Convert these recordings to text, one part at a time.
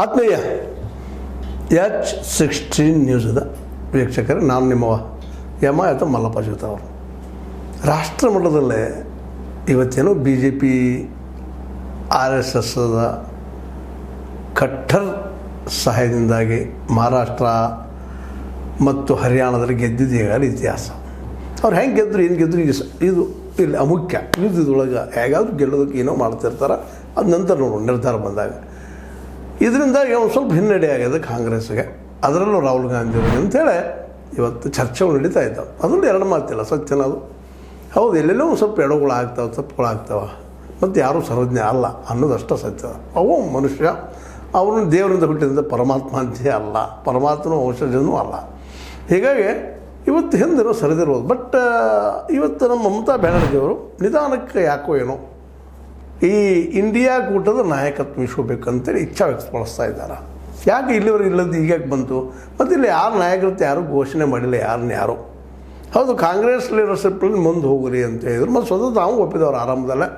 ಆತ್ಮೀಯ H sixteen ನ್ಯೂಸದ ವೀಕ್ಷಕರೇ, ನಾನು ನಿಮ್ಮ ಯಮ ಅಥವಾ ಮಲ್ಲಪ್ಪ ಜೋತ ಅವರು. ರಾಷ್ಟ್ರ ಮಟ್ಟದಲ್ಲೇ ಇವತ್ತೇನೋ B J P R S S cutter ಸಹಾಯದಿಂದಾಗಿ ಮಹಾರಾಷ್ಟ್ರ ಮತ್ತು ಹರಿಯಾಣದಲ್ಲಿ ಗೆದ್ದಿದ್ದು ಇತಿಹಾಸ. ಅವ್ರು ಹೆಂಗೆ ಗೆದ್ರು, ಏನು ಗೆದ್ದರು ಇದು ಇದು ಇಲ್ಲಿ ಅಮುಖ್ಯ. ಇದ್ದಿದ್ದೊಳಗೆ ಹೇಗಾದ್ರೂ ಗೆಲ್ಲೋದಕ್ಕೆ ಏನೋ ಮಾಡ್ತಿರ್ತಾರೆ. ಅದು ನಂತರ ನೋಡೋಣ ನಿರ್ಧಾರ ಬಂದಾಗ. ಇದರಿಂದಾಗಿ ಒಂದು ಸ್ವಲ್ಪ ಹಿನ್ನಡೆ ಆಗಿದೆ ಕಾಂಗ್ರೆಸ್ಗೆ ಅದರಲ್ಲೂ ರಾಹುಲ್ ಗಾಂಧಿ ಅಂತೇಳಿ ಇವತ್ತು ಚರ್ಚೆಗಳು ನಡೀತಾ ಇದ್ದಾವೆ. ಅದರಲ್ಲಿ ಎರಡು ಮಾತಿಲ್ಲ ಸತ್ಯನದು ಹೌದು, ಎಲ್ಲೆಲ್ಲೋ ಒಂದು ಸ್ವಲ್ಪ ಎಡಗಳು ಆಗ್ತಾವೆ, ತಪ್ಪುಗಳು ಆಗ್ತಾವೆ. ಮತ್ತು ಯಾರೂ ಸರ್ವಜ್ಞ ಅಲ್ಲ ಅನ್ನೋದಷ್ಟು ಸತ್ಯ. ಅವು ಮನುಷ್ಯ ಅವನು ದೇವರಿಂದ ಹುಟ್ಟಿದಂಥ ಪರಮಾತ್ಮ ಅಂತೇ ಅಲ್ಲ. ಪರಮಾತ್ಮನ ಔಷಧನೂ ಅಲ್ಲ. ಹೀಗಾಗಿ ಇವತ್ತು ಹಿಂದಿರೋ ಸರಿದಿರ್ಬೋದು ಬಟ್ ಇವತ್ತು ನಮ್ಮ ಮಮತಾ ಬ್ಯಾನರ್ಜಿಯವರು ನಿಧಾನಕ್ಕೆ ಯಾಕೋ ಏನೋ ಈ ಇಂಡಿಯಾ ಕೂಟದ ನಾಯಕತ್ವ ವಹಿಸ್ಕೋಬೇಕಂತೇಳಿ ಇಚ್ಛಾ ವ್ಯಕ್ತಪಡಿಸ್ತಾ ಇದ್ದಾರೆ. ಯಾಕೆ ಇಲ್ಲಿವರೆಗೆ ಇಲ್ಲದ್ದು ಈಗ್ಯಾಕೆ ಬಂತು? ಮತ್ತು ಇಲ್ಲಿ ಯಾರು ನಾಯಕರತ್ತೆ ಯಾರು ಘೋಷಣೆ ಮಾಡಿಲ್ಲ ಯಾರನ್ನ ಯಾರು? ಹೌದು, ಕಾಂಗ್ರೆಸ್ ಲೀಡರ್ಶಿಪ್ಪಲ್ಲಿ ಮುಂದೆ ಹೋಗ್ರಿ ಅಂತ ಹೇಳಿದ್ರು. ಮತ್ತು ಸ್ವತಃ ತಾವು ಒಪ್ಪಿದವ್ರು ಆರಂಭದಲ್ಲೇ.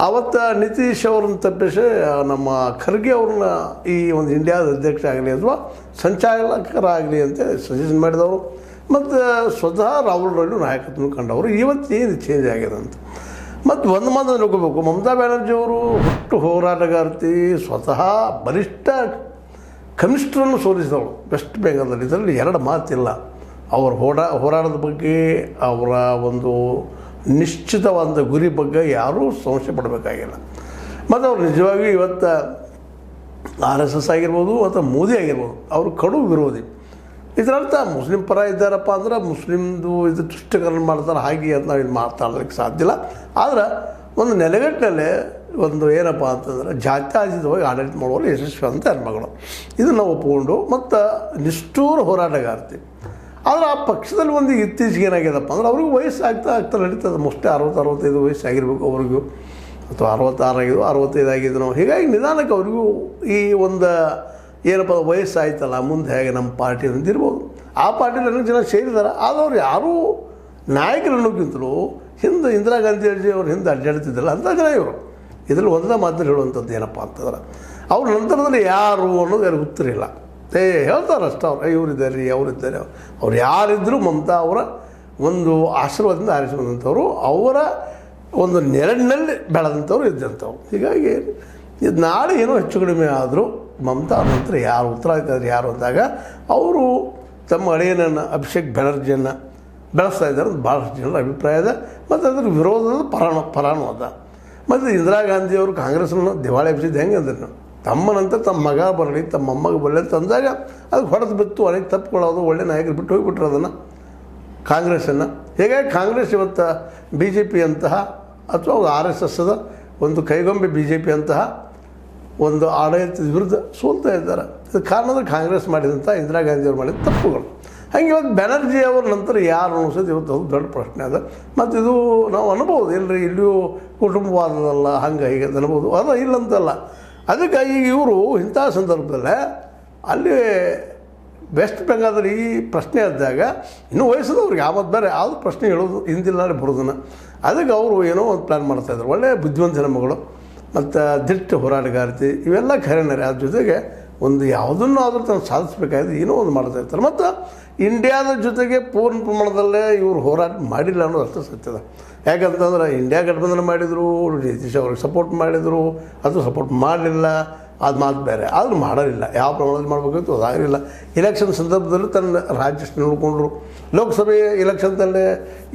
ಅವತ್ತು ನಿತೀಶ್ ಅವ್ರನ್ನ ತಪ್ಪಿಸಿ ನಮ್ಮ ಖರ್ಗೆ ಅವ್ರನ್ನ ಈ ಒಂದು ಇಂಡಿಯಾದ ಅಧ್ಯಕ್ಷ ಆಗಲಿ ಅಥವಾ ಸಂಚಾಲಕರಾಗಲಿ ಅಂತ ಸಜೆಷನ್ ಮಾಡಿದವರು. ಮತ್ತು ಸ್ವತಃ ರಾಹುಲ್ ಗಾಂಧಿ ನಾಯಕತ್ವ ಕಂಡವರು. ಇವತ್ತು ಏನು ಚೇಂಜ್ ಆಗಿದೆ ಅಂತ? ಮತ್ತು ಒಂದು ಮಾತು ನೋಡ್ಕೋಬೇಕು. ಮಮತಾ ಬ್ಯಾನರ್ಜಿ ಅವರು ಹುಟ್ಟು ಹೋರಾಟಗಾರ್ತಿ, ಸ್ವತಃ ಬಲಿಷ್ಠ ಕನಿಷ್ಠರನ್ನು ಸೋಲಿಸಿದವಳು. ವೆಸ್ಟ್ ಬೆಂಗಾಲದಲ್ಲಿ ಇದರಲ್ಲಿ ಎರಡು ಮಾತಿಲ್ಲ. ಅವರ ಹೋರಾ ಹೋರಾಟದ ಬಗ್ಗೆ, ಅವರ ಒಂದು ನಿಶ್ಚಿತವಾದ ಗುರಿ ಬಗ್ಗೆ ಯಾರೂ ಸಂಶಯ ಪಡಬೇಕಾಗಿಲ್ಲ. ಮತ್ತು ಅವ್ರು ನಿಜವಾಗಿಯೂ ಇವತ್ತು ಆರ್ ಎಸ್ ಎಸ್ ಆಗಿರ್ಬೋದು, ಅಥವಾ ಮೋದಿ ಆಗಿರ್ಬೋದು, ಅವರು ಕಡು ವಿರೋಧಿ. ಇದರರ್ಥ ಮುಸ್ಲಿಂ ಪರ ಇದ್ದಾರಪ್ಪ ಅಂದ್ರೆ ಮುಸ್ಲಿಮ್ದು ಇದು ತುಷ್ಟೀಕರಣ ಮಾಡ್ತಾರೆ, ಹಾಗೆ ಅಂತ ನಾವು ಇಲ್ಲಿ ಮಾತಾಡಲಿಕ್ಕೆ ಸಾಧ್ಯ ಇಲ್ಲ. ಆದ್ರೆ ಒಂದು ನೆಲೆಗಟ್ಟಿನಲ್ಲಿ ಒಂದು ಏನಪ್ಪ ಅಂತಂದ್ರೆ ಜಾತ್ಯಾತೀತವಾಗಿ ಆಡಳಿತ ಮಾಡುವಲ್ಲಿ ಯಶಸ್ವಿ ಅಂತ ಹೆಣ್ಮಗಳು ಇದನ್ನು ಒಪ್ಪಿಕೊಂಡು ಮತ್ತು ನಿಷ್ಠೂರ ಹೋರಾಟಗಾರ್ತಿ. ಆದರೆ ಆ ಪಕ್ಷದಲ್ಲಿ ಒಂದು ಇತ್ತೀಚೆಗೆ ಏನಾಗ್ಯದಪ್ಪ ಅಂದ್ರೆ ಅವ್ರಿಗೂ ವಯಸ್ಸು ಆಗ್ತಾ ಆಗ್ತಾ ನಡೀತದೆ ಮೋಸ್ಟ್ಲಿ ಅರವತ್ತು, ಅರವತ್ತೈದು ವಯಸ್ಸು ಆಗಿರ್ಬೇಕು ಅವ್ರಿಗೂ. ಅಥವಾ ಅರವತ್ತಾರು ಆಗಿದ್ದು ಅರವತ್ತೈದು ಆಗಿದ್ದು ಹೀಗಾಗಿ ನಿಧಾನಕ್ಕೆ ಅವ್ರಿಗೂ ಈ ಒಂದು ಏನಪ್ಪ ವಯಸ್ಸಾಯ್ತಲ್ಲ, ಮುಂದೆ ಹೇಗೆ ನಮ್ಮ ಪಾರ್ಟಿ ಅಂತಿರ್ಬೋದು ಆ ಪಾರ್ಟಿಲಿ ಅನೇಕ ಜನ ಸೇರಿದ್ದಾರೆ ಆದವ್ರು ಯಾರೂ ನಾಯಕರು ಅನ್ನೋಕ್ಕಿಂತಲೂ ಹಿಂದೆ ಇಂದಿರಾ ಗಾಂಧಿ ಅವ್ರು ಹಿಂದೆ ಅಡ್ಡಾಡ್ತಿದ್ದಿಲ್ಲ. ಅಂತ ಜನ ಇವರು. ಇದರಲ್ಲಿ ಒಂದೇ ಮಾತು ಹೇಳುವಂಥದ್ದು ಏನಪ್ಪ ಅಂತಂದ್ರೆ, ಅವ್ರ ನಂತರದಲ್ಲಿ ಯಾರು ಅನ್ನೋದು ಉತ್ತರ ಇಲ್ಲ. ಏ, ಹೇಳ್ತಾರೆ ಅಷ್ಟೇ ಅವ್ರು. ಇವರಿದ್ದಾರೆ ರೀ ಅವರಿದ್ದಾರೆ. ಅವ್ರು ಯಾರಿದ್ದರೂ ಮಮತಾ ಅವರ ಒಂದು ಆಶೀರ್ವಾದದಿಂದ ಆರಿಸಿ ಬಂದಂಥವ್ರು ಅವರ ಒಂದು ನೆರಳಿನಲ್ಲಿ ಬೆಳೆದಂಥವ್ರು ಇದ್ದಂಥವ್ರು. ಹೀಗಾಗಿ ಇದು ನಾಳೆ ಏನೋ ಹೆಚ್ಚು ಕಡಿಮೆ ಆದರೂ ಮಮತಾ ನಂತರ ಯಾರು? ಉತ್ತರಾಧಿಕಾರಿ ಯಾರು ಅಂದಾಗ ಅವರು ತಮ್ಮ ಅಳಿಯನನ್ನು ಅಭಿಷೇಕ್ ಬ್ಯಾನರ್ಜಿಯನ್ನು ಬೆಳೆಸ್ತಾ ಇದ್ದಾರೆ ಅಂತ ಭಾಳಷ್ಟು ಜನರ ಅಭಿಪ್ರಾಯ ಇದೆ. ಮತ್ತು ಅದರ ವಿರೋಧದ ಪರಾಣ ಅದ. ಮತ್ತು ಇಂದಿರಾ ಗಾಂಧಿಯವರು ಕಾಂಗ್ರೆಸ್ನ ದಿವಾಳಿ ಎಬ್ಸಿದ್ದು ಹೆಂಗೆ ಅಂದ್ರೆ? ತಮ್ಮ ನಂತರ ತಮ್ಮ ಮಗ ಬರಲಿ, ತಮ್ಮ ಮೊಮ್ಮಗ ಬರಲಿ ಅಂತ ಅಂದಾಗ ಅದು ಹೊಡೆದು ಬಿತ್ತು ಅನೇಕ ತಪ್ಪುಗಳಾದ್ರು ಒಳ್ಳೆ ನಾಯಕರು ಬಿಟ್ಟು ಹೋಗಿಬಿಟ್ರು ಅದನ್ನು ಕಾಂಗ್ರೆಸ್ಸನ್ನು ಹೀಗಾಗಿ ಕಾಂಗ್ರೆಸ್ ಇವತ್ತು ಬಿ ಜೆ ಪಿ ಅಂತಹ ಅಥವಾ ಆರ್ ಎಸ್ ಎಸ್ದ ಒಂದು ಕೈಗೊಂಬೆ ಬಿ ಜೆ ಪಿ ಅಂತಹ ಒಂದು ಆಡಳಿತದ ವಿರುದ್ಧ ಸೋಲ್ತಾ ಇದ್ದಾರೆ. ಇದಕ್ಕೆ ಕಾರಣ ಅಂದರೆ ಕಾಂಗ್ರೆಸ್ ಮಾಡಿದಂಥ ಇಂದಿರಾ ಮಾಡಿದ ತಪ್ಪುಗಳು. ಹಾಗೆ ಇವತ್ತು ಬ್ಯಾನರ್ಜಿ ಅವ್ರ ನಂತರ ಯಾರು ಅನ್ನಿಸೋದು ಇವತ್ತು ಅದು ದೊಡ್ಡ ಪ್ರಶ್ನೆ ಅದ. ಮತ್ತು ಇದು ನಾವು ಅನ್ಬೋದು ಇಲ್ಲರಿ ಇಲ್ಲಿಯೂ ಕುಟುಂಬವಾದದಲ್ಲ ಹಂಗೆ ಹೀಗೆ ಅಂತ ಅನ್ಬೋದು. ಅದು ಇಲ್ಲಂತಲ್ಲ ಈಗ ಇವರು ಇಂಥ ಸಂದರ್ಭದಲ್ಲೇ ಅಲ್ಲಿ ವೆಸ್ಟ್ ಬೆಂಗಾಲದಲ್ಲಿ ಈ ಪ್ರಶ್ನೆ ಇದ್ದಾಗ ಇನ್ನೂ ವಯಸ್ಸದವ್ರಿಗೆ ಆವತ್ತು ಬೇರೆ ಯಾವುದು ಪ್ರಶ್ನೆ ಹೇಳೋದು ಹಿಂದಿಲ್ಲ ಬರೋದನ್ನು. ಅದಕ್ಕೆ ಅವರು ಏನೋ ಒಂದು ಪ್ಲ್ಯಾನ್ ಮಾಡ್ತಾಯಿದ್ರು ಒಳ್ಳೆಯ ಬುದ್ಧಿವಂತ ಮಗಳು. ಮತ್ತು ದಿಟ್ಟ ಹೋರಾಟಗಾರತಿ, ಇವೆಲ್ಲ ಖರೇನರಿ. ಅದ್ರ ಜೊತೆಗೆ ಒಂದು ಯಾವುದನ್ನು ಆದರೂ ತಾನು ಸಾಧಿಸಬೇಕಾದ್ರೆ ಏನೋ ಒಂದು ಮಾಡ್ತಾ ಇರ್ತಾರೆ. ಮತ್ತು ಇಂಡಿಯಾದ ಜೊತೆಗೆ ಪೂರ್ಣ ಪ್ರಮಾಣದಲ್ಲೇ ಇವರು ಹೋರಾಟ ಮಾಡಿಲ್ಲ ಅನ್ನೋದು ಅಷ್ಟು ಸತ್ಯದ ಯಾಕಂತಂದ್ರೆ ಇಂಡಿಯಾ ಗಠಬಂಧನ ಮಾಡಿದರು, ನಿತೀಶ್ ಅವ್ರಿಗೆ ಸಪೋರ್ಟ್ ಮಾಡಿದರು, ಅದು ಸಪೋರ್ಟ್ ಮಾಡಲಿಲ್ಲ, ಅದು ಮಾತು ಬೇರೆ. ಆದರೂ ಮಾಡೋದಿಲ್ಲ ಯಾವ ಪ್ರಮಾಣದಲ್ಲಿ ಮಾಡಬೇಕಿತ್ತು ಅದಾಗಲಿಲ್ಲ ಇಲೆಕ್ಷನ್ ಸಂದರ್ಭದಲ್ಲೂ ತನ್ನ ರಾಜ್ಯ ನೋಡಿಕೊಂಡ್ರು ಲೋಕಸಭೆ ಇಲೆಕ್ಷನ್ದಲ್ಲೇ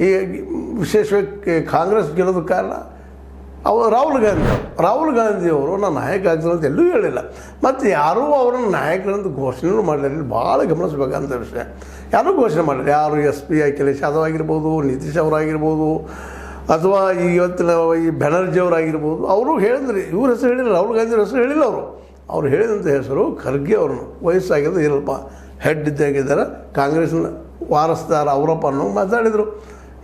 ಈ ವಿಶೇಷವಾಗಿ ಕಾಂಗ್ರೆಸ್ ಗೆಲ್ಲೋದಕ್ಕೆ ಕಾರಣ ಅವರು ರಾಹುಲ್ ಗಾಂಧಿ ಅವರು. ರಾಹುಲ್ ಗಾಂಧಿ ಅವರು ನಾನು ನಾಯಕ ಆಗ್ತಾರೆ ಅಂತ ಎಲ್ಲೂ ಹೇಳಿಲ್ಲ. ಮತ್ತು ಯಾರೂ ಅವರನ್ನು ನಾಯಕರಂತ ಘೋಷಣೆನೂ ಮಾಡಲಿಲ್ಲ. ಭಾಳ ಗಮನಿಸಬೇಕಂತ ವಿಷಯ. ಯಾರೂ ಘೋಷಣೆ ಮಾಡಲಿಲ್ಲ. ಯಾರು ಎಸ್ ಪಿ ಅಖಿಲೇಶ್ ಯಾದವ್ ಆಗಿರ್ಬೋದು, ನಿತೀಶ್ ಅವರಾಗಿರ್ಬೋದು, ಅಥವಾ ಇವತ್ತಿನ ಈ ಬ್ಯಾನರ್ಜಿ ಅವರಾಗಿರ್ಬೋದು, ಅವರು ಹೇಳಿದ್ರಿ. ಇವ್ರ ಹೆಸರು ಹೇಳಿಲ್ಲ. ರಾಹುಲ್ ಗಾಂಧಿ ಹೆಸರು ಹೇಳಿಲ್ಲ ಅವರು. ಅವ್ರು ಹೇಳಿದಂಥ ಹೆಸರು ಖರ್ಗೆ ಅವ್ರನ್ನು. ವಯಸ್ಸಾಗಿದ್ದು ಇರಲ್ಪ ಹೆಡ್ ಇದ್ದಾಗಿದ್ದಾರೆ. ಕಾಂಗ್ರೆಸ್ನ ವಾರಸ್ದಾರ ಅವರಪ್ಪ ಅನ್ನೋ ಮಾತಾಡಿದರು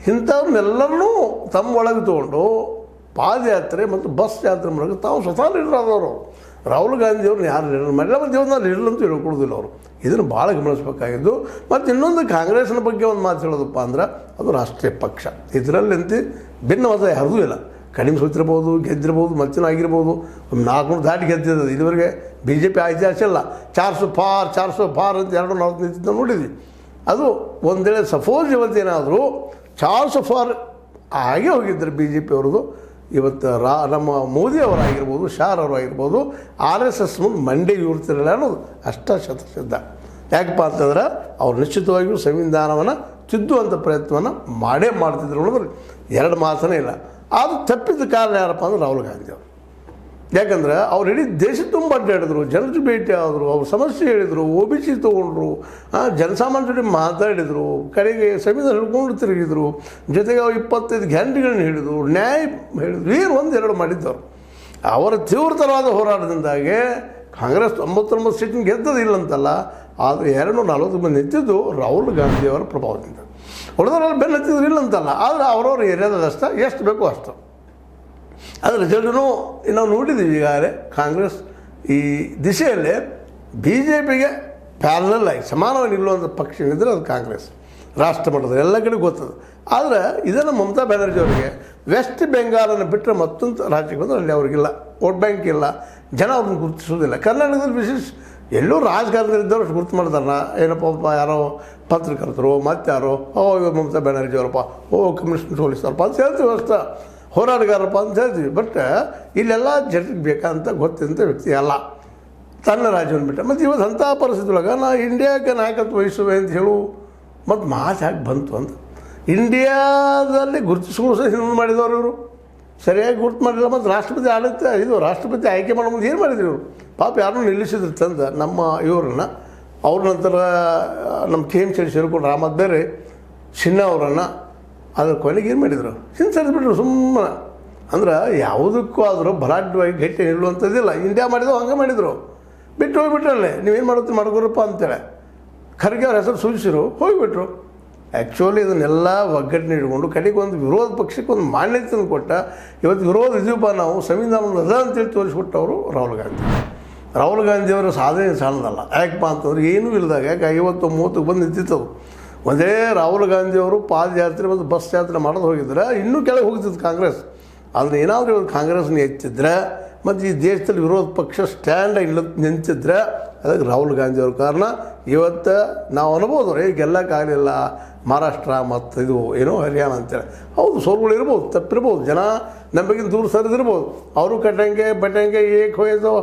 ಇಂಥವ್ರನ್ನೆಲ್ಲರನ್ನೂ ತಮ್ಮ ಒಳಗೆ ತೊಗೊಂಡು ಪಾದಯಾತ್ರೆ ಮತ್ತು ಬಸ್ ಯಾತ್ರೆ ಮೂಲಕ ತಾವು ಸ್ವತಃ ಲೀಡರ್ ಆದವರು ರಾಹುಲ್ ಗಾಂಧಿ ಅವ್ರನ್ನ ಯಾರು ಲೀಡರ್ ಮಾಡಿಲ್ಲ ಮತ್ತು ಲೀಡರ್ ಅಂತ ಹೇಳ್ಕೊಡೋದಿಲ್ಲ ಅವರು. ಇದನ್ನು ಭಾಳ ಗಮನಿಸಬೇಕಾಗಿದ್ದು. ಮತ್ತು ಇನ್ನೊಂದು ಕಾಂಗ್ರೆಸ್ನ ಬಗ್ಗೆ ಒಂದು ಮಾತು ಹೇಳೋದಪ್ಪ ಅಂದ್ರೆ ಅದು ರಾಷ್ಟ್ರೀಯ ಪಕ್ಷ. ಇದರಲ್ಲಂತೆ ಭಿನ್ನವಾದ ಯಾರ್ದೂ ಇಲ್ಲ. ಕಡಿಮೆ ಸೋತಿರ್ಬೋದು, ಗೆದ್ದಿರ್ಬೋದು ಮತ್ತಿನ ಆಗಿರ್ಬೋದು. ಒಂದು ನಾಲ್ಕುನೂರು ದಾಟಿ ಗೆದ್ದಿರೋದು ಇದುವರೆಗೆ ಬಿ ಜೆ ಪಿ ಐತಿಹಾಸ ಇಲ್ಲ. ಚಾರ್ ಸು ಫಾರ್ ಚಾರ್ ಸು ಫಾರ್ ಅಂತ ಎರಡು ನಾಲ್ಕು ನಿಂತಿದ್ದು ನೋಡಿದ್ವಿ. ಅದು ಒಂದೇಳೆ ಸಪೋಸ್ ಇವತ್ತೇನಾದರೂ ಚಾರ್ ಸು ಫಾರ್ ಆಗೇ ಹೋಗಿದ್ದರು ಬಿ ಜೆ ಪಿ ಅವ್ರದ್ದು ಇವತ್ತು ರಾ, ನಮ್ಮ ಮೋದಿ ಅವರಾಗಿರ್ಬೋದು, ಶಾರ್ ಅವರಾಗಿರ್ಬೋದು, ಆರ್ ಎಸ್ ಎಸ್ ಮುಂದೆ ಮಂಡಿ ಇರ್ತಿರಲಿಲ್ಲ ಅನ್ನೋದು ಅಷ್ಟ ಶತಸಿದ್ಧ ಯಾಕಪ್ಪ ಅಂತಂದ್ರೆ ಅವ್ರು ನಿಶ್ಚಿತವಾಗಿಯೂ ಸಂವಿಧಾನವನ್ನು ತಿದ್ದುವಂಥ ಪ್ರಯತ್ನವನ್ನು ಮಾಡೇ ಮಾಡ್ತಿದ್ರು ಅನ್ನೋದ್ರಲ್ಲಿ ಎರಡು ಮಾತನೇ ಇಲ್ಲ. ಅದು ತಪ್ಪಿದ ಕಾರಣ ಯಾರಪ್ಪ ಅಂದ್ರೆ ರಾಹುಲ್ ಗಾಂಧಿ ಅವರು. ಯಾಕಂದ್ರೆ ಅವ್ರು ಇಡೀ ದೇಶ ತುಂಬ ಅಡ್ಡಾಡಿದ್ರು, ಜನರು ಭೇಟಿ ಆದರು, ಅವ್ರ ಸಮಸ್ಯೆ ಹೇಳಿದರು, ಒ ಬಿ ಸಿ ತೊಗೊಂಡ್ರು ಜನಸಾಮಾನ್ಯ ಜೊತೆ ಮಾತಾಡಿದರು, ಕಡೆಗೆ ಸಂವಿಧಾನ ಹಿಡ್ಕೊಂಡು ತಿರುಗಿದ್ರು, ಜೊತೆಗೆ ಅವ್ರು ಇಪ್ಪತ್ತೈದು ಗ್ಯಾರಂಟಿಗಳನ್ನ ಹೇಳಿದರು, ನ್ಯಾಯ ಹೇಳಿದ್ರು, ಏನು ಒಂದು ಎರಡು ಮಾಡಿದ್ದವ್ರು. ಅವರ ತೀವ್ರತರವಾದ ಹೋರಾಟದಿಂದಾಗೆ ಕಾಂಗ್ರೆಸ್ ತೊಂಬತ್ತೊಂಬತ್ತು ಸೀಟಿನ ಗೆದ್ದದಿಲ್ಲ ಅಂತಲ್ಲ ಆದರೆ ಎರಡು ನೂರ ನಲ್ವತ್ತು ಮಂದಿ ನಿಂತಿದ್ದು ರಾಹುಲ್ ಗಾಂಧಿಯವರ ಪ್ರಭಾವದಿಂದ. ಉಳಿದವರಲ್ಲಿ ಬೆನ್ನ ಹತ್ತಿದ್ರು ಅಂತಲ್ಲ ಆದರೆ ಅವರವ್ರ ಏರಿಯಾದ ಅಷ್ಟ, ಎಷ್ಟು ಬೇಕೋ ಅಷ್ಟು. ಅದರ ರಿಸಲ್ಟನ್ನು ನಾವು ನೋಡಿದ್ದೀವಿ ಈಗಾಗಲೇ ಕಾಂಗ್ರೆಸ್ ಈ ದಿಶೆಯಲ್ಲಿ ಬಿ ಜೆ ಪಿಗೆ ಪ್ಯಾರಲಲ್ ಆಗಿ ಸಮಾನವಾಗಿ ನಿಲ್ಲುವಂಥ ಪಕ್ಷ ಏನಿದ್ರೆ ಅದು ಕಾಂಗ್ರೆಸ್. ರಾಷ್ಟ್ರ ಮಟ್ಟದಲ್ಲಿ ಎಲ್ಲ ಕಡೆ ಗೊತ್ತದು. ಆದರೆ ಇದನ್ನು ಮಮತಾ ಬ್ಯಾನರ್ಜಿ ಅವರಿಗೆ ವೆಸ್ಟ್ ಬೆಂಗಾಲನ್ನು ಬಿಟ್ಟರೆ ಮತ್ತೊಂದು ರಾಜ್ಯಕ್ಕೆ ಬಂದರೆ ಅಲ್ಲಿ ಅವ್ರಿಗಿಲ್ಲ. ವೋಟ್ ಬ್ಯಾಂಕ್ ಇಲ್ಲ. ಜನ ಅವ್ರನ್ನ ಗುರುತಿಸೋದಿಲ್ಲ. ಕರ್ನಾಟಕದಲ್ಲಿ ವಿಶೇಷ ಎಲ್ಲೂ ರಾಜಕಾರಣದಲ್ಲಿದ್ದವರು ಅಷ್ಟು ಗುರುತು ಮಾಡ್ತಾರಲ್ಲ. ಏನಪ್ಪ ಯಾರೋ ಪತ್ರಕರ್ತರು ಮತ್ತಾರೋ ಓ, ಇವ್ರು ಮಮತಾ ಬ್ಯಾನರ್ಜಿ ಅವರಪ್ಪ. ಓ ಕಮಿಷನ್ ಸೋಲಿಸ್ತಾರಪ್ಪ ಅಂತ ಹೇಳ್ತೀವಿ ಅಷ್ಟೇ. ಹೋರಾಟಗಾರಪ್ಪ ಅಂತ ಹೇಳ್ತೀವಿ ಬಟ್ ಇಲ್ಲೆಲ್ಲ ಜನರಿಗೆ ಬೇಕಂತ ಗೊತ್ತಿದ್ದಂಥ ವ್ಯಕ್ತಿ ಅಲ್ಲ. ತನ್ನ ರಾಜ್ಯವನ್ನು ಬಿಟ್ಟ ಮತ್ತು ಇವತ್ತು ಅಂಥ ಪರಿಸ್ಥಿತಿ ಒಳಗೆ ನಾ ಇಂಡಿಯಾಕ್ಕೆ ನಾಯಕತ್ವ ವಹಿಸುವೆ ಅಂತ ಹೇಳು. ಮತ್ತು ಮಾತು ಯಾಕೆ ಬಂತು ಅಂತ. ಇಂಡಿಯಾದಲ್ಲಿ ಗುರುತಿಸ್ಕೊಂಡು ಸಹ ಹಿಂದೆ ಮಾಡಿದವರು ಇವರು. ಸರಿಯಾಗಿ ಗುರುತು ಮಾಡಿಲ್ಲ. ಮತ್ತು ರಾಷ್ಟ್ರಪತಿ ಆಡಳಿತ, ಇದು ರಾಷ್ಟ್ರಪತಿ ಆಯ್ಕೆ ಮಾಡೋ ಮುಂದೆ ಏನು ಮಾಡಿದ್ರು ಇವರು? ಪಾಪ ಯಾರನ್ನೂ ನಿಲ್ಲಿಸಿದ್ರು ತಂದ ನಮ್ಮ ಇವ್ರನ್ನ. ಅವ್ರ ನಂತರ ನಮ್ಮ ಕೆ ಎಂ ಸಿ ಸೇರಿಕೊಂಡು ರಾಮದ್ ಬೇರೆ. ಸಿನ್ಹಾ ಅವರನ್ನು. ಅದ್ರ ಕೊನೆಗೆ ಏನು ಮಾಡಿದರು? ಹಿಂಸರಿಸ್ಬಿಟ್ರು ಸುಮ್ಮನೆ. ಅಂದ್ರೆ ಯಾವುದಕ್ಕೂ ಆದರೂ ಬಲಾಢ್ಯವಾಗಿ ಗಟ್ಟಿ ನಿಲ್ಲುವಂಥದ್ದಿಲ್ಲ ಇಂಡಿಯಾ ಮಾಡಿದ್ರು, ಹಂಗೆ ಮಾಡಿದರು. ಬಿಟ್ಟು ಹೋಗಿಬಿಟ್ರಲ್ಲಿ ನೀವೇನು ಮಾಡೋದು ಮಾಡ್ಕೊರಪ್ಪ ಅಂತೇಳಿ. ಖರ್ಗೆ ಅವ್ರ ಹೆಸರು ಸೂಚಿಸಿರು, ಹೋಗಿಬಿಟ್ರು. ಆ್ಯಕ್ಚುಲಿ ಇದನ್ನೆಲ್ಲ ಒಗ್ಗಟ್ಟಿನ ಇಟ್ಕೊಂಡು ಕಡೆಗೆ ಒಂದು ವಿರೋಧ ಪಕ್ಷಕ್ಕೆ ಒಂದು ಮಾನ್ಯತೆಯನ್ನು ಕೊಟ್ಟ ಇವತ್ತು ವಿರೋಧ ಇದೀವಪ್ಪ ನಾವು ಸಂವಿಧಾನ ಅದ ಅಂತೇಳಿ ತೋರಿಸ್ಬಿಟ್ಟವರು ರಾಹುಲ್ ಗಾಂಧಿ. ರಾಹುಲ್ ಗಾಂಧಿಯವರ ಸಾಧನೆ ಸಾಲದಲ್ಲ. ಯಾಕಪ್ಪ ಅಂತಂದ್ರೆ ಏನೂ ಇಲ್ಲದಾಗ ಯಾಕೆ ಐವತ್ತು ಮೂವತ್ತಕ್ಕೆ ಬಂದು ನಿಂತಿತ್ತವು ಒಂದೇ ರಾಹುಲ್ ಗಾಂಧಿಯವರು ಪಾದಯಾತ್ರೆ ಮತ್ತು ಬಸ್ ಯಾತ್ರೆ ಮಾಡೋದು ಹೋಗಿದ್ರೆ ಇನ್ನೂ ಕೆಳಗೆ ಹೋಗ್ತಿತ್ತು ಕಾಂಗ್ರೆಸ್. ಆದರೆ ಏನಾದರೂ ಇವತ್ತು ಕಾಂಗ್ರೆಸ್ನ ಹೆಚ್ಚಿದ್ರೆ ಮತ್ತು ಈ ದೇಶದಲ್ಲಿ ವಿರೋಧ ಪಕ್ಷ ಸ್ಟ್ಯಾಂಡ್ ಇಲ್ಲ ನಿಂತಿದ್ರೆ ಅದಕ್ಕೆ ರಾಹುಲ್ ಗಾಂಧಿ ಅವ್ರ ಕಾರಣ. ಇವತ್ತು ನಾವು ಅನ್ಬೋದು ರೀ ಗೆಲ್ಲಕ್ಕಾಗಲಿಲ್ಲ ಮಹಾರಾಷ್ಟ್ರ ಮತ್ತು ಇದು ಏನೋ ಹರಿಯಾಣ ಅಂತೇಳಿ ಹೌದು, ಸೋಲುಗಳು ಇರ್ಬೋದು, ತಪ್ಪಿರ್ಬೋದು, ಜನ ನಮಗಿಂತ ದೂರ ಸರಿದಿರ್ಬೋದು. ಅವರು ಕಟ್ಟಂಗೆ, ಬಟ್ಟಂಗೆ, ಏಕ್ ಹೋಯ್ದು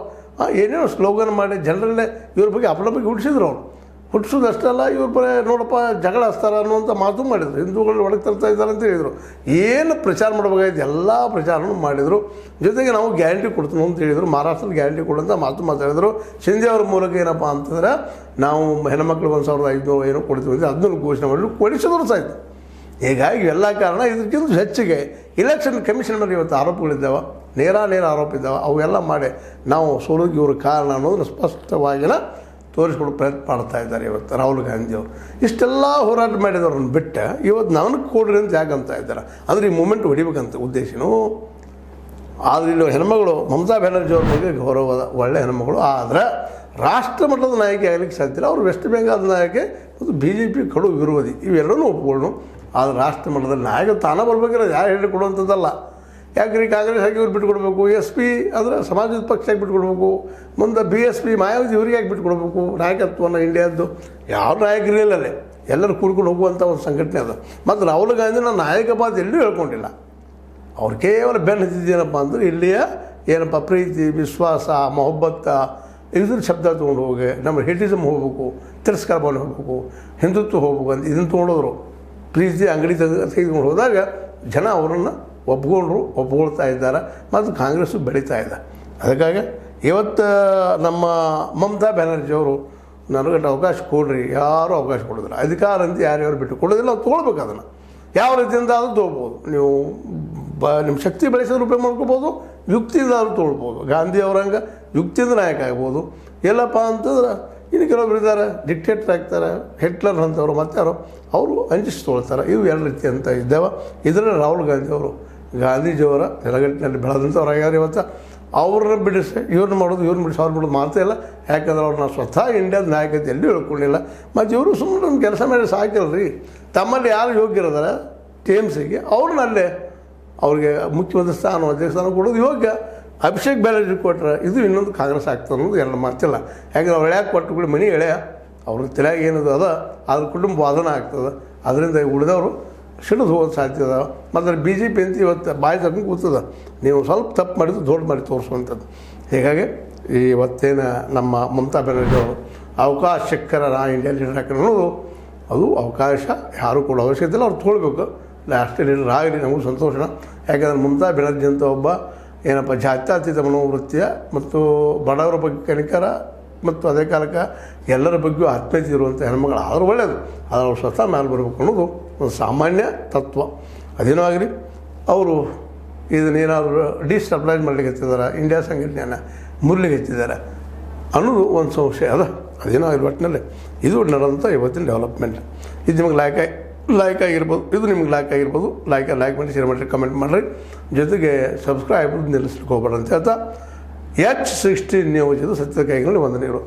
ಏನೇನೋ ಸ್ಲೋಗನ್ ಮಾಡಿ ಜನರಲ್ಲೇ ಇವ್ರ ಬಗ್ಗೆ ಅಪಲಪಿಗೆ ಹುಡ್ಸಿದ್ರು ಅವರು. ಹುಟ್ಟಿಸೋದು ಅಷ್ಟಲ್ಲ ಇವ್ರ ಬರೀ ನೋಡಪ್ಪ ಜಗಳ ಹಚ್ತಾರೆ ಅನ್ನುವಂಥ ಮಾತು ಮಾಡಿದರು. ಹಿಂದೂಗಳು ಒಳಗೆ ತರ್ತಾ ಇದ್ದಾರೆ ಅಂತ ಹೇಳಿದರು. ಏನು ಪ್ರಚಾರ ಮಾಡಬೇಕಾಯ್ತು ಎಲ್ಲ ಪ್ರಚಾರನೂ ಮಾಡಿದರು. ಜೊತೆಗೆ ನಾವು ಗ್ಯಾರಂಟಿ ಕೊಡ್ತೀವಿ ಅಂತ ಹೇಳಿದರು. ಮಹಾರಾಷ್ಟ್ರದ ಗ್ಯಾರಂಟಿ ಕೊಡುವಂಥ ಮಾತು ಮಾತಾಡಿದರು. ಶಿಂದೆ ಅವ್ರ ಮೂಲಕ ಏನಪ್ಪ ಅಂತಂದ್ರೆ, ನಾವು ಹೆಣ್ಮಕ್ಳಿಗೆ ಒಂದು ಸಾವಿರದ ಐದುನೂರು ಏನೋ ಕೊಡ್ತೀವಿ ಅಂತ ಅದನ್ನು ಘೋಷಣೆ ಮಾಡಲು ಕೊಡಿಸಿದ್ರು ಸಾಯ್ತು ಹೀಗಾಗಿ ಎಲ್ಲ ಕಾರಣ ಇದಕ್ಕಿಂತ ಹೆಚ್ಚಿಗೆ ಇಲೆಕ್ಷನ್ ಕಮಿಷನ್ ಮೇಲೆ ಇವತ್ತು ಆರೋಪಗಳಿದ್ದಾವೆ ನೇರ ನೇರ ಆರೋಪ ಇದ್ದಾವೆ. ಅವೆಲ್ಲ ಮಾಡಿ ನಾವು ಸೋಲಿಗೆ ಇವ್ರ ಕಾರಣ ಅನ್ನೋದನ್ನು ಸ್ಪಷ್ಟವಾಗಿನ ತೋರಿಸ್ಕೊಡೋ ಪ್ರಯತ್ನ ಮಾಡ್ತಾ ಇದ್ದಾರೆ ಇವತ್ತು ರಾಹುಲ್ ಗಾಂಧಿ ಅವರು. ಇಷ್ಟೆಲ್ಲ ಹೋರಾಟ ಮಾಡಿದವ್ರನ್ನ ಬಿಟ್ಟು, ಇವತ್ತು ನನಗೆ ಕೊಡ್ರಿ ಅಂತ ಯಾಕೆ ಅಂತ ಇದ್ದಾರೆ? ಅಂದರೆ ಈ ಮೂಮೆಂಟ್ ಹೊಡಿಬೇಕಂತ ಉದ್ದೇಶನೂ ಆದರೆ ಇಲ್ಲಿ ಹೆಣ್ಮಗಳು, ಮಮತಾ ಬ್ಯಾನರ್ಜಿ ಅವ್ರ ಬಗ್ಗೆ ಗೌರವದ ಒಳ್ಳೆ ಹೆಣ್ಮಗಳು, ಆದರೆ ರಾಷ್ಟ್ರ ಮಟ್ಟದ ನಾಯಕಿ ಆಗಲಿಕ್ಕೆ ಸಾಧ್ಯ ಇಲ್ಲ. ಅವರು ವೆಸ್ಟ್ ಬೆಂಗಾಲ್ ನಾಯಕಿ ಮತ್ತು ಬಿ ಜೆ ಪಿ ಕಡು ವಿರೋಧಿ. ಇವೆರಡನ್ನೂ ಒಪ್ಕೊಂಡು ಆದರೆ ರಾಷ್ಟ್ರ ಮಟ್ಟದಲ್ಲಿ ನಾಯಕ ತಾನ ಬರ್ಬೇಕಾದ್ರೆ ಯಾರು ಹೇಳಿ ಯಾಕ್ರಿ ಕಾಂಗ್ರೆಸ್ ಆಗಿ ಇವ್ರು ಬಿಟ್ಕೊಡ್ಬೇಕು ಎಸ್ ಪಿ ಅಂದರೆ ಸಮಾಜದ ಪಕ್ಷ ಆಗಿ ಬಿಟ್ಕೊಡ್ಬೇಕು ಮುಂದೆ ಬಿ ಎಸ್ ಪಿ, ಮಾಯಾವತಿ ಇವ್ರಿಗೆ ಯಾಕೆ ಬಿಟ್ಕೊಡ್ಬೇಕು ನಾಯಕತ್ವನ ಇಂಡಿಯಾದ್ದು ಯಾವ ರೀ. ಎಲ್ಲರೂ ಕೂಡ್ಕೊಂಡು ಹೋಗುವಂಥ ಒಂದು ಸಂಘಟನೆ ಅದು. ಮತ್ತು ರಾಹುಲ್ ಗಾಂಧಿನ ನಾಯಕ ಪಾತ್ರ ಎಲ್ಲೂ ಹೇಳ್ಕೊಂಡಿಲ್ಲ. ಅವ್ರು ಕೇವಲ ಬೆನ್ನು ಹಚ್ಚಿದ್ದೇನಪ್ಪ ಅಂದ್ರೆ ಇಲ್ಲಿಯ ಏನಪ್ಪ, ಪ್ರೀತಿ, ವಿಶ್ವಾಸ, ಮೊಹಬ್ಬತ್ತ ಇದ್ರ ಶಬ್ದ ತೊಗೊಂಡು ಹೋಗಿ ನಮ್ಮ ಹೆಟಿಸಮ್ ಹೋಗ್ಬೇಕು, ತಿರಸ್ಕಾರ ಭಾವನೆ ಹೋಗ್ಬೇಕು, ಹಿಂದುತ್ವ ಹೋಗ್ಬೇಕು ಅಂತ ಇದನ್ನು ತೊಗೊಂಡೋದ್ರು. ಪ್ರೀತಿ ಅಂಗಡಿ ತೆಗೆದು ತೆಗೆದುಕೊಂಡು ಹೋದಾಗ ಜನ ಅವರನ್ನು ಒಪ್ಕೊಂಡ್ರು ಒಪ್ಕೊಳ್ತಾ ಇದ್ದಾರೆ, ಮತ್ತು ಕಾಂಗ್ರೆಸ್ಸು ಬೆಳೀತಾ ಇದೆ. ಅದಕ್ಕಾಗಿ ಇವತ್ತು, ನಮ್ಮ ಮಮತಾ ಬ್ಯಾನರ್ಜಿ ಅವರು ನನಗಟ್ಟು ಅವಕಾಶ ಕೊಡ್ರಿ, ಯಾರೂ ಅವಕಾಶ ಕೊಡೋದಿಲ್ಲ. ಅಧಿಕಾರ ಅಂತ ಯಾರ್ಯಾರು ಬಿಟ್ಟು ಕೊಡೋದಿಲ್ಲ ತೊಗೊಳ್ಬೇಕು ಅದನ್ನು. ಯಾವ ರೀತಿಯಿಂದ ಆದರೂ ತೊಗೊಳ್ಬೋದು. ನೀವು ಬ, ನಿಮ್ಮ ಶಕ್ತಿ ಬೆಳೆಸೋದು ರೂಪಾಯಿ ಮಾಡ್ಕೋಬೋದು ಯುಕ್ತಿಯಿಂದ ಆದರೂ ತೊಗೊಳ್ಬೋದು. ಗಾಂಧಿ ಅವರಂಗೆ ಯುಕ್ತಿಯಿಂದ ನಾಯಕ ಆಗ್ಬೋದು. ಎಲ್ಲಪ್ಪ ಅಂತಂದ್ರೆ, ಇನ್ನು ಕೆಲವೊಬ್ರು ಇದ್ದಾರೆ ಡಿಕ್ಟೇಟರ್ ಆಗ್ತಾರೆ ಹಿಟ್ಲರ್ ಅಂತವರು ಮತ್ತಾರು ಅವರು ಅಂಜಿಸಿ ತೊಗೊಳ್ತಾರೆ. ಇವು ಎರಡು ರೀತಿ ಅಂತ ಇದ್ದಾವೆ. ಇದರಲ್ಲಿ ರಾಹುಲ್ ಗಾಂಧಿ ಅವರು ಗಾಂಧೀಜಿಯವರ ನೆಲಗಟ್ಟಿನಲ್ಲಿ ಬೆಳೆದಂಥವ್ರು ಆಗ್ಯಾರ ಇವತ್ತು ಅವ್ರನ್ನ ಬಿಡಿಸಿ, ಇವ್ರನ್ನ ಮಾಡೋದು, ಇವ್ರನ್ನ ಬಿಡಿಸಿ ಅವ್ರು ಬಿಡೋದು ಮಾಡ್ತಾ ಇಲ್ಲ. ಯಾಕಂದ್ರೆ ಅವ್ರನ್ನ ಸ್ವತಃ ಇಂಡಿಯಾದ ನಾಯಕತೆ ಎಲ್ಲೂ ಹೇಳ್ಕೊಂಡಿಲ್ಲ ಮತ್ತು ಇವರು ಸುಮ್ಮನೆ ಒಂದು ಕೆಲಸ ಮಾಡಿ ಸಾಕಿಲ್ರಿ. ತಮ್ಮಲ್ಲಿ ಯಾರು ಯೋಗ್ಯರದಾರೆ ಟಿ ಎಂ ಸಿಗೆ ಅವ್ರನ್ನ ಅಲ್ಲೇ ಅವ್ರಿಗೆ ಮುಖ್ಯಮಂತ್ರಿ ಸ್ಥಾನ, ಅಧ್ಯಕ್ಷ ಸ್ಥಾನ ಕೊಡೋದು ಯೋಗ್ಯ. ಅಭಿಷೇಕ್ ಬ್ಯಾನರ್ಜಿ ಕೊಟ್ಟರೆ ಇದು ಇನ್ನೊಂದು ಕಾಂಗ್ರೆಸ್ ಆಗ್ತದೆ ಅನ್ನೋದು ಎರಡು ಮಾತಿಲ್ಲ. ಯಾಕಂದ್ರೆ ಅವ್ರು ಎಳ್ಯಾಕೆ ಕೊಟ್ಟು ಕೂಡ ಮನೆ ಎಳೆಯ. ಅವ್ರ ತಲೆಯಾಗ ಏನದು ಅದ, ಅದ್ರ ಕುಟುಂಬ ವಾದನ ಆಗ್ತದೆ. ಅದರಿಂದ ಉಳಿದವರು ಸಿಡಿದು ಹೋಗೋದು ಸಾಧ್ಯ ಅದ. ಮತ್ತು ಬಿ ಜೆ ಪಿ ಅಂತ ಇವತ್ತು ಬಾಯಿ ತಗೊಂಡು ಕೂತದ. ನೀವು ಸ್ವಲ್ಪ ತಪ್ಪು ಮಾಡಿದ್ರು ದೊಡ್ಡ ಮಾಡಿ ತೋರಿಸುವಂಥದ್ದು. ಹೀಗಾಗಿ ಇವತ್ತೇನು ನಮ್ಮ ಮಮತಾ ಬ್ಯಾನರ್ಜಿ ಅವರು ಅವಕಾಶ ಸಿಕ್ಕರ ನಾ ಇಂಡಿಯಾ ಲೀಡರ್ ಅನ್ನೋದು ಅದು ಅವಕಾಶ ಯಾರು ಕೂಡ ಅವಶ್ಯಕತೆ ಇಲ್ಲ. ಅವ್ರು ತೊಗೊಳ್ಬೇಕು. ಲಾಸ್ಟ್ ಲೀಡರ್ ಆಗಲಿ, ನಮಗೂ ಸಂತೋಷನ ಯಾಕಂದ್ರೆ ಮಮತಾ ಬ್ಯಾನರ್ಜಿ ಅಂತ ಒಬ್ಬ ಏನಪ್ಪ, ಜಾತ್ಯಾತೀತ ಮನೋವೃತ್ತಿಯ ಮತ್ತು ಬಡವರ ಬಗ್ಗೆ ಕನಿಕರ ಮತ್ತು ಅದೇ ಕಾಲಕ್ಕೆ ಎಲ್ಲರ ಬಗ್ಗೆಯೂ ಆತ್ಮೀಯತೆ ಇರುವಂಥ ಹೆಣ್ಮಗಳು ಆದರೂ ಒಳ್ಳೆಯದು ಆದರೆ ಅವ್ರು ಸ್ವತಃ ಮೇಲೆ ಬರಬೇಕು ಅನ್ನೋದು ಒಂದು ಸಾಮಾನ್ಯ ತತ್ವ. ಅದೇನೋ ಆಗಲಿ, ಅವರು ಇದನ್ನೇನಾದರೂ ಡಿಸ್ಟಬ್ಲೈಸ್ ಮಾಡ್ಲಿಕ್ಕೆ ಹೆಚ್ಚಿದ್ದಾರೆ ಇಂಡಿಯಾ ಸಂಘಟನೆಯನ್ನು ಮುರ್ಲಿಕ್ಕೆ ಹೆಚ್ಚಿದ್ದಾರೆ ಅನ್ನೋದು ಒಂದು ಸಂಶಯ. ಅದ, ಅದೇನೋ ಆಗಲಿ ಒಟ್ಟಿನಲ್ಲಿ ಇದು ನಡೆದಂಥ ಇವತ್ತಿನ ಡೆವಲಪ್ಮೆಂಟ್ ಇದು ನಿಮಗೆ ಆಗಿ ಲೈಕ್ ಆಗಿರ್ಬೋದು, ಇದು ನಿಮ್ಗೆ ಲೈಕ್ ಆಗಿರ್ಬೋದು ಲೈಕ್ ಲೈಕ್ ಮಾಡಿ ಶೇರ್ ಮಾಡಿರಿ ಕಮೆಂಟ್ ಮಾಡಿರಿ. ಜೊತೆಗೆ ಸಬ್ಸ್ಕ್ರೈಬ್ ನಿಲ್ಲಿಸ್ಲಿಕ್ಕೆ ಹೋಗ್ಬೇಡ ಅಂತ ಹೇಳ್ತಾ ಎಚ್ ಸಿಕ್ಸ್ಟಿ ನ್ಯೂಸ್ ಇದು ಸತ್ಯ ಕೈಗಳಲ್ಲಿ ವಂದನೆಗಳು